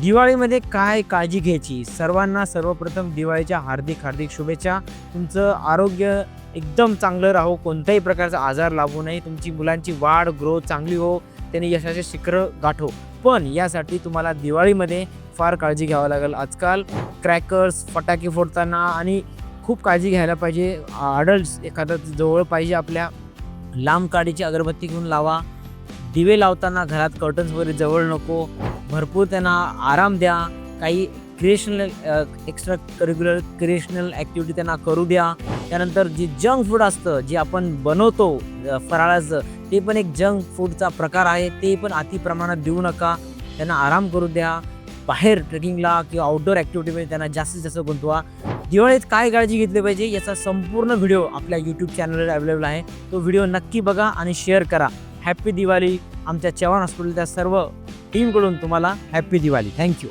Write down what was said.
दिवाळीमध्ये काय काळजी घ्यायची? सर्वांना सर्वप्रथम दिवाळीच्या हार्दिक हार्दिक शुभेच्छा. तुमचं आरोग्य एकदम चांगलं राहो. कोणत्याही प्रकारचा आजार लागू नये. तुमची मुलांची वाढ ग्रोथ चांगली हो. त्यांनी यशाचे शिखर गाठो. पण यासाठी तुम्हाला दिवाळीमध्ये फार काळजी घ्यावं लागेल. आजकाल क्रॅकर्स फटाके फोडताना आणि खूप काळजी घ्यायला पाहिजे. अडल्ट्स एखादा जवळ पाहिजे आपल्या. लांब काडीची अगरबत्ती घेऊन लावा. दिवे लावताना घरात कर्टन्स वगैरे जवळ नको. भरपूर त्यांना आराम द्या. काही creational extracurricular creational activity त्यांना करू द्या. त्यानंतर जे जंक फूड असतं जे आपण बनवतो फराळाचं ते पण एक जंक फूडचा प्रकार आहे. ते पण अति प्रमाणात देऊ नका. त्यांना आराम करू द्या. बाहेर ट्रेकिंगला किंवा आउटडोअर ॲक्टिव्हिटीमध्ये त्यांना जास्तीत जास्त गुंतवा. दिवाळीत काय काळजी घेतली पाहिजे याचा संपूर्ण व्हिडिओ आपल्या यूट्यूब चॅनलवर अवेलेबल आहे. तो व्हिडिओ नक्की बघा आणि शेअर करा. हॅप्पी दिवाळी आमच्या चव्हाण हॉस्पिटलच्या सर्व टीमकडून तुम्हाला हॅप्पी दिवाळी. थँक्यू